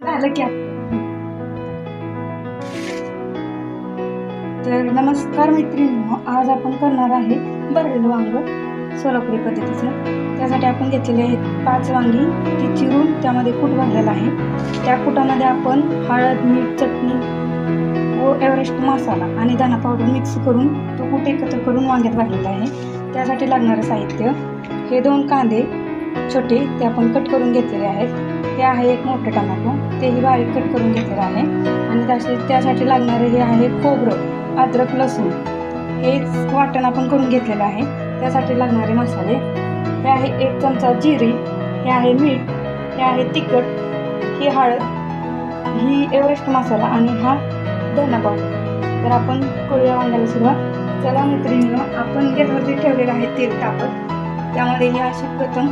झालं की. तर नमस्कार मैत्रिणींनो आज आपण करणार आहे भरलेलं वांग सोलापुरी पद्धतीचं. त्यासाठी आपण घेतलेले आहेत पाच वांगी ती चिरून त्यामध्ये कूट भरलेला आहे. त्या कुटामध्ये आपण हळद मीठ चटणी व एव्हरेस्ट मसाला आणि दाणा पावडर मिक्स करून तो कूट एकत्र करून वांग्यात भरलेला आहे. त्यासाठी लागणारं साहित्य हे दोन कांदे छोटे ते आपण कट करून घेतलेले आहेत. हे आहे एक मोठं टमाटो. तेही बारीक कट करून घेतलेलं आहे. आणि तसेच त्यासाठी लागणारे हे आहे खोबरं अद्रक लसूण. हेच वाटण आपण करून घेतलेलं आहे. त्यासाठी लागणारे मसाले. हे आहे एक चमचा जिरी. हे आहे मीठ. हे आहे तिखट. ही हळद. ही एव्हरेस्ट मसाला आणि हा धनापाव तर आपण कोळ्या वांगायला सुरुवात. चला मैत्रिणीनं आपण गॅसवरती ठेवलेलं आहे तेल तापत त्यामध्ये ही अशी प्रथम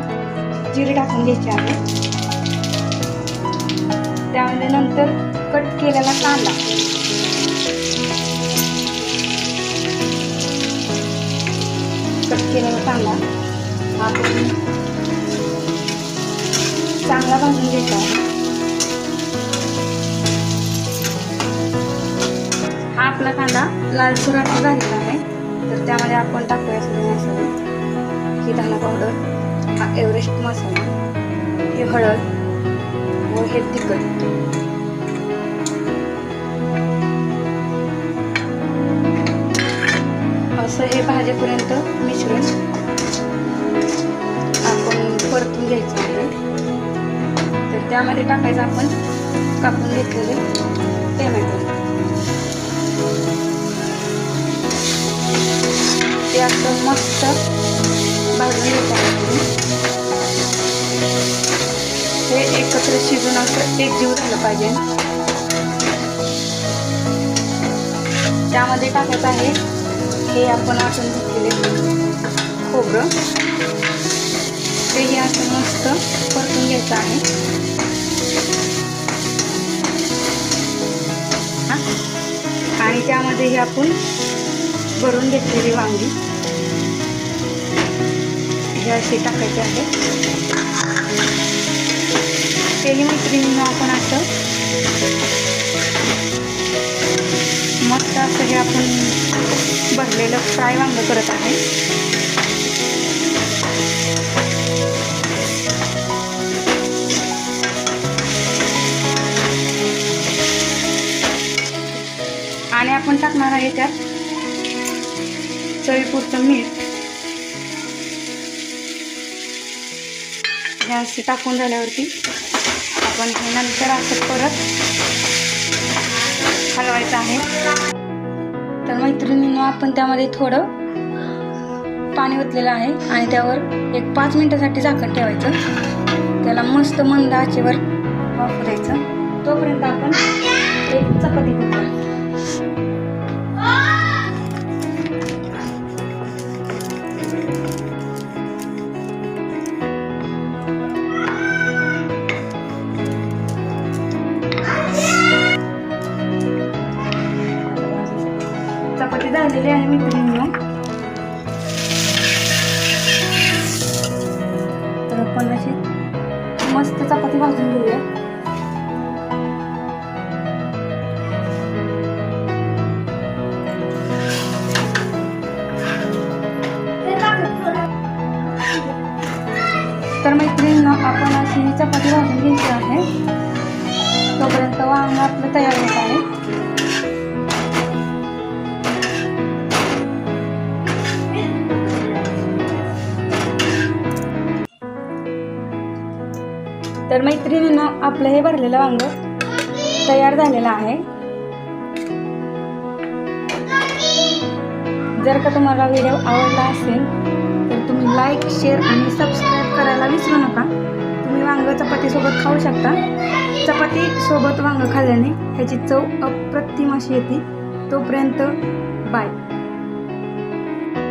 जिरी टाकून घ्यायची आहे. त्यामध्ये नंतर कट केलेला कांदा. कट केलेला कांदा. हा आपण चांगला भाजून घ्यायचा हा आपला कांदा लालसर असा झालेला आहे. तर त्यामध्ये आपण टाकूया सगळं मसाले ही धना पावडर हा एव्हरेस्ट मसाला ही हळद व हे तिखट. असं हे भाज्यापर्यंत मिश्रण आपण परतून घ्यायचं आहे. तर त्यामध्ये टाकायचं आपण कापून घेतलेले टोमॅटो. ते असं मस्त भाजून घ्यायचं आहे हे एकत्र शिजून असं एकजीव झालं पाहिजे. त्यामध्ये टाकायचं आहे हे आपण वाटून घेतलेले खोबरं. तेही असं मस्त परतून घ्यायचं आहे. आणि त्यामध्ये हे आपण भरून घेतलेली वांगी. हे असे टाकायचे आहे. तेही मैत्रिणीनं आपण असं मस्त असं हे आपण भरलेलं फ्राय वांग करत आहे. आणि आपण टाकणार आहे त्यात चवीपुरतं मीठ. हे असे टाकून झाल्यावरती आपण हे नंतर असं परत हलवायचं आहे. तर मैत्रिणींनो आपण त्यामध्ये थोडं पाणी ओतलेलं आहे आणि त्यावर एक पाच मिनिटासाठी झाकण ठेवायचं. त्याला मस्त मंद आचेवर वापरायचं तोपर्यंत आपण एक चपाती करूया आहे मित्रांनो तर आपण अशी मस्त चपाती भाजून घेऊया. तर मैत्रिणींनो आपण अशी चपाती भाजून घ्यायची आहे. तोपर्यंत वांग आपलं तयार होत आहे. तर मैत्रिणीनं आपलं हे भरलेलं वांग तयार झालेलं आहे. जर का तुम्हाला व्हिडिओ आवडला असेल तर तुम्ही लाईक शेअर आणि सबस्क्राईब करायला विसरू नका. तुम्ही वांग चपातीसोबत खाऊ शकता. चपाती सोबत वांग खाल्ल्याने ह्याची चव अप्रतिम अशी येते. तोपर्यंत बाय